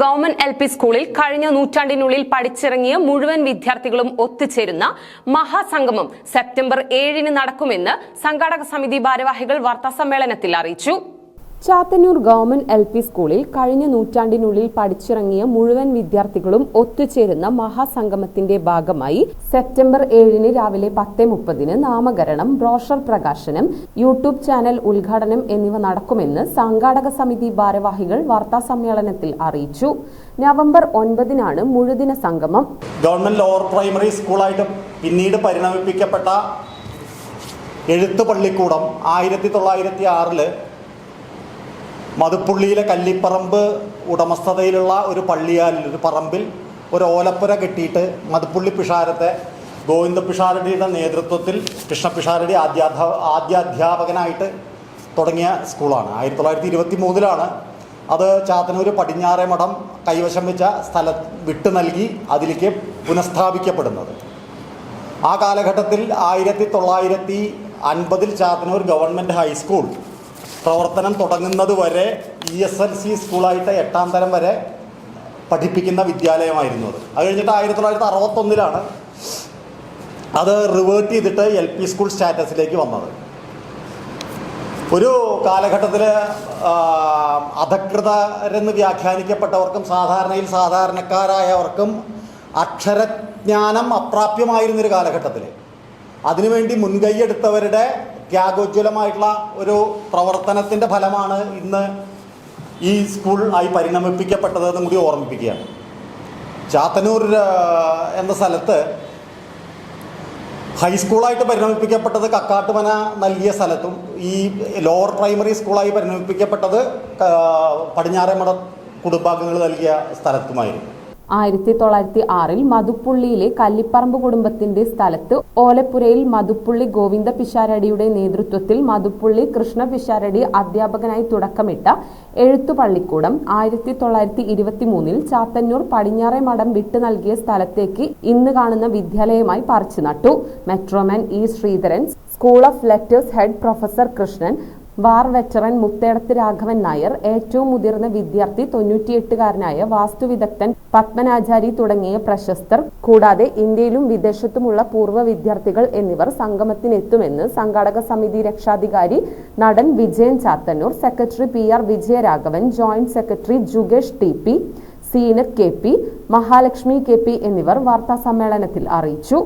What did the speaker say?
Government L P സ്കൂളിൽ കഴിഞ്ഞ നൂറ്റാണ്ടിനുള്ളിൽ പഠിച്ചിറങ്ങിയ മുഴുവൻ വിദ്യാർത്ഥികളും ഒത്തുചേരുന്ന മഹാസംഗമം സെപ്റ്റംബർ ഏഴിന് നടക്കുമെന്ന് സംഘാടക സമിതി ഭാരവാഹികൾ വാർത്താസമ്മേളനത്തിൽ അറിയിച്ചു. ചാത്തന്നൂർ ഗവൺമെന്റ് എൽ പി സ്കൂളിൽ കഴിഞ്ഞ നൂറ്റാണ്ടിനുള്ളിൽ പഠിച്ചിറങ്ങിയ മുഴുവൻ വിദ്യാർത്ഥികളും ഒത്തുചേരുന്ന മഹാസംഗമത്തിന്റെ ഭാഗമായി സെപ്റ്റംബർ ഏഴിന് രാവിലെ പത്ത് മുപ്പതിന് നാമകരണം ബ്രോഷർ പ്രകാശനം യൂട്യൂബ് ചാനൽ ഉദ്ഘാടനം എന്നിവ നടക്കുമെന്ന് സംഘാടക സമിതി ഭാരവാഹികൾ വാർത്താ സമ്മേളനത്തിൽ അറിയിച്ചു. നവംബർ ഒൻപതിനാണ് മുഴുദിന സംഗമം. ഗവൺമെന്റ് ലോവർ പ്രൈമറി സ്കൂളായിട്ട് പിന്നീട് പരിണമിപ്പിക്കപ്പെട്ട എഴുത്ത് പള്ളിക്കൂടം ആയിരത്തി തൊള്ളായിരത്തി ആറിൽ മതുപ്പുള്ളിയിലെ കല്ലിപ്പറമ്പ് ഉടമസ്ഥതയിലുള്ള ഒരു പള്ളിയാലിൽ ഒരു പറമ്പിൽ ഒരു ഓലപ്പുര കെട്ടിയിട്ട് മതുപ്പുള്ളി പിഷാരത്തെ ഗോവിന്ദ പിഷാരടിയുടെ നേതൃത്വത്തിൽ കൃഷ്ണ പിഷാരടി ആദ്യാധ്യാ ആദ്യാധ്യാപകനായിട്ട് തുടങ്ങിയ സ്കൂളാണ്. ആയിരത്തി തൊള്ളായിരത്തി ഇരുപത്തി മൂന്നിലാണ് അത് ചാത്തന്നൂർ പടിഞ്ഞാറെ മഠം കൈവശം വെച്ച സ്ഥല വിട്ടു നൽകി അതിലേക്ക് പുനഃസ്ഥാപിക്കപ്പെടുന്നത്. ആ കാലഘട്ടത്തിൽ ആയിരത്തി തൊള്ളായിരത്തി അൻപതിൽ ചാത്തന്നൂർ ഗവൺമെന്റ് ഹൈസ്കൂൾ പ്രവർത്തനം തുടങ്ങുന്നത് വരെ ഇ എസ് എൽ സി സ്കൂളായിട്ട് എട്ടാം തരം വരെ പഠിപ്പിക്കുന്ന വിദ്യാലയമായിരുന്നു അത്. അത് കഴിഞ്ഞിട്ട് ആയിരത്തി തൊള്ളായിരത്തി അറുപത്തൊന്നിലാണ് അത് റിവേർട്ട് ചെയ്തിട്ട് എൽ പി സ്കൂൾ സ്റ്റാറ്റസിലേക്ക് വന്നത്. ഒരു കാലഘട്ടത്തിൽ അധകൃതരെന്ന് വ്യാഖ്യാനിക്കപ്പെട്ടവർക്കും സാധാരണയിൽ സാധാരണക്കാരായവർക്കും അക്ഷരജ്ഞാനം അപ്രാപ്യമായിരുന്നൊരു കാലഘട്ടത്തിൽ അതിനുവേണ്ടി മുൻകൈയെടുത്തവരുടെ ത്യാഗോജ്വലമായിട്ടുള്ള ഒരു പ്രവർത്തനത്തിന്റെ ഫലമാണ് ഇന്ന് ഈ സ്കൂൾ ആയി പരിണമിപ്പിക്കപ്പെട്ടതെന്നും കൂടി ഓർമ്മിപ്പിക്കുകയാണ്. ചാത്തന്നൂർ എന്ന സ്ഥലത്ത് ഹൈസ്കൂളായിട്ട് പരിണമിപ്പിക്കപ്പെട്ടത് കക്കാട്ടുമന നൽകിയ സ്ഥലത്തും ഈ ലോവർ പ്രൈമറി സ്കൂളായി പരിണമിപ്പിക്കപ്പെട്ടത് പടിഞ്ഞാറേമട കുടുംബാംഗങ്ങൾ നൽകിയ സ്ഥലത്തുമായിരുന്നു. ആയിരത്തി തൊള്ളായിരത്തി ആറിൽ മധുപ്പുള്ളിയിലെ കല്ലിപ്പറമ്പ് കുടുംബത്തിന്റെ സ്ഥലത്ത് ഓലപ്പുരയിൽ മധുപ്പുള്ളി ഗോവിന്ദ പിഷാരടിയുടെ നേതൃത്വത്തിൽ മധുപ്പുള്ളി കൃഷ്ണ പിഷാരടി അധ്യാപകനായി തുടക്കമിട്ട എഴുത്തുപള്ളിക്കൂടം ആയിരത്തി തൊള്ളായിരത്തി ഇരുപത്തി മൂന്നിൽ ചാത്തന്നൂർ പടിഞ്ഞാറെ മഠം വിട്ടു നൽകിയ സ്ഥലത്തേക്ക് ഇന്ന് കാണുന്ന വിദ്യാലയമായി പറിച്ചു നട്ടു metro man E Sreedharan school of letters head professor Krishnan bar veteran Muthedath Raghavan Nair ഏറ്റവും മുതിർന്ന വിദ്യാർത്ഥി തൊണ്ണൂറ്റിയെട്ടുകാരനായ വാസ്തുവിദഗ്ധൻ പത്മനാചാരി തുടങ്ങിയ പ്രശസ്തർ കൂടാതെ ഇന്ത്യയിലും വിദേശത്തുമുള്ള പൂർവ വിദ്യാർത്ഥികൾ എന്നിവർ സംഗമത്തിനെത്തുമെന്ന് സംഘാടക സമിതി രക്ഷാധികാരി നടൻ Vijayan Chathannoor secretary P R Vijayaraghavan joint secretary ജുഗേഷ് T P Seenath K P Mahalakshmi K P എന്നിവർ വാർത്താസമ്മേളനത്തിൽ അറിയിച്ചു.